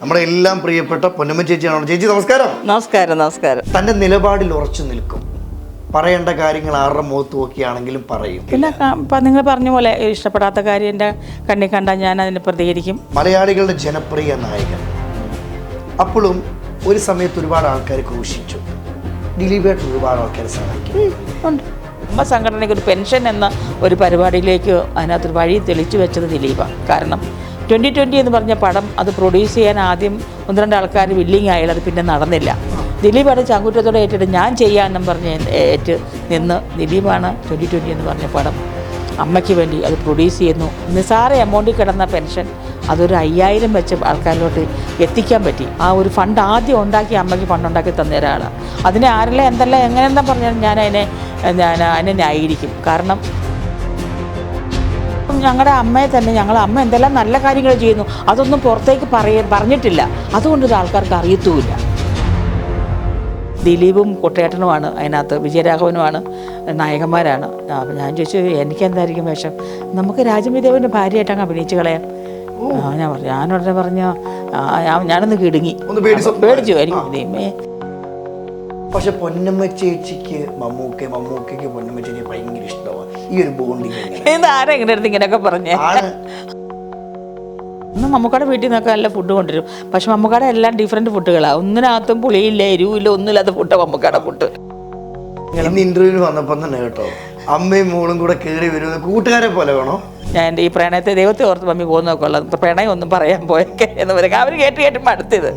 നമ്മുടെ എല്ലാം പ്രിയപ്പെട്ട പൊന്നമ്മ ചേച്ചിയാണോ. ചേച്ചി നമസ്കാരം. നമസ്കാരം നമസ്കാരം. തന്റെ നിലപാടിൽ ഉറച്ചു നിൽക്കും. പറയേണ്ട കാര്യങ്ങൾ ആരുടെ മുഖത്ത് നോക്കിയാണെങ്കിലും പറയും. പിന്നെ ക- നിങ്ങൾ പറഞ്ഞ പോലെ ഇഷ്ടപ്പെടാത്ത കാര്യം എന്റെ കണ്ണി കണ്ടാൽ ഞാൻ അതിന് പ്രതികരിക്കും. മലയാളികളുടെ ജനപ്രിയ നായകൻ. അപ്പോഴും ഒരു സമയത്ത് ഒരുപാട് ആൾക്കാർ ക്രൂശിച്ചു. ദിലീപേട്ട് ഒരുപാട് ആൾക്കാരെ സഹായിക്കും. ഉണ്ട്. കുടുംബ സംഘടനയ്ക്ക് ഒരു പെൻഷൻ എന്ന ഒരു പരിപാടിയിലേക്ക് അതിനകത്തൊരു വഴി തെളിച്ചു വെച്ചത് ദിലീപ കാരണം ട്വന്റി ട്വന്റി എന്ന് പറഞ്ഞ പടം അത് പ്രൊഡ്യൂസ് ചെയ്യാൻ ആദ്യം ഒന്ന് രണ്ട് ആൾക്കാർ വില്ലിങ് ആയാലും അത് പിന്നെ നടന്നില്ല. ദിലീപാണ് ചങ്കുറ്റത്തോടെ ഏറ്റിട്ട് ഞാൻ ചെയ്യാമെന്നും പറഞ്ഞ് ഏറ്റ് നിന്ന് ദിലീപാണ് ട്വന്റി ട്വന്റി എന്ന് പറഞ്ഞ പടം അമ്മയ്ക്ക് വേണ്ടി അത് പ്രൊഡ്യൂസ് ചെയ്യുന്നു. നിസാര എമൗണ്ടിൽ കിടന്ന പെൻഷൻ അതൊരു അയ്യായിരം വെച്ച് ആൾക്കാരിലോട്ട് എത്തിക്കാൻ പറ്റി. ആ ഒരു ഫണ്ട് ആദ്യം ഉണ്ടാക്കി അമ്മയ്ക്ക് ഫണ്ട് ഉണ്ടാക്കി തന്ന ഒരാളാണ് അതിനെ ആരെല്ലാം എന്തെല്ലാം എങ്ങനെന്താ പറഞ്ഞാലും ഞാൻ അതിനെ ഞാൻ അതിനെ ന്യായീകരിക്കും കാരണം ഞങ്ങളുടെ അമ്മയെ തന്നെ ഞങ്ങൾ അമ്മ എന്തെല്ലാം നല്ല കാര്യങ്ങൾ ചെയ്യുന്നു അതൊന്നും പുറത്തേക്ക് പറയ പറഞ്ഞിട്ടില്ല. അതുകൊണ്ട് ഇത് ആൾക്കാർക്ക് അറിയത്തുമില്ല. ദിലീപും കുട്ടേട്ടനുമാണ് അതിനകത്ത് വിജയരാഘവനുമാണ് നായകന്മാരാണ്. അപ്പം ഞാൻ ചോദിച്ചു എനിക്കെന്തായിരിക്കും വേഷം? നമുക്ക് രാജമീദേവന്റെ ഭാര്യയായിട്ട് അങ്ങ് അഭിനയിച്ച് കളയാം. ഞാൻ പറഞ്ഞു ഞാനുടനെ പറഞ്ഞു "ആ, ഞാൻ- ഞാനൊന്ന് കിടുങ്ങി. പേടിച്ചു എനിക്ക് ദൈവമേ. പക്ഷെ പൊന്നമ്മ ചേച്ചിക്ക് മമ്മൂക്ക മമ്മൂക്കയ്ക്ക് പൊന്നമ്മ ചേച്ചി ഭയങ്കര ഇഷ്ടമാണ് ഈ ഒരു ബോണ്ടിങ് എങ്ങനെ ഇത് ആരാ ഇങ്ങനെ അടുത്ത് ഇങ്ങനെയൊക്കെ പറഞ്ഞേ? ആണ്. ഇന്ന് മമ്മൂക്കയുടെ വീട്ടിൽ നിന്നൊക്കെ നല്ല ഫുഡ് കൊണ്ടുവരും. പക്ഷെ മമ്മൂക്കാടെ എല്ലാം ഡിഫറെന്റ് ഫുഡുകളാണ് ഒന്നിനകത്തും പുളിയില്ല എരിവില്ല ഒന്നുമില്ലാത്ത ഫുഡ് മമ്മൂക്കാടെ ഫുഡ് ഇന്ന് ഇന്റർവ്യൂവിന് വന്നപ്പം തന്നെ കേട്ടോ. അമ്മയും മോളും കൂടെ കയറി വരുന്നത് കൂട്ടുകാരെ പോലെ വേണോ? ഞാൻ എന്റെ ഈ പ്രണയത്തെ ദൈവത്തെ ഓർത്ത് മമ്മി പോകുന്നൊക്കെ ഉള്ളത്. പ്രണയം ഒന്നും പറയാൻ പോയൊക്കെ എന്ന് പറയുക. അവർ കേട്ട് കേട്ട് മടുത്തത്.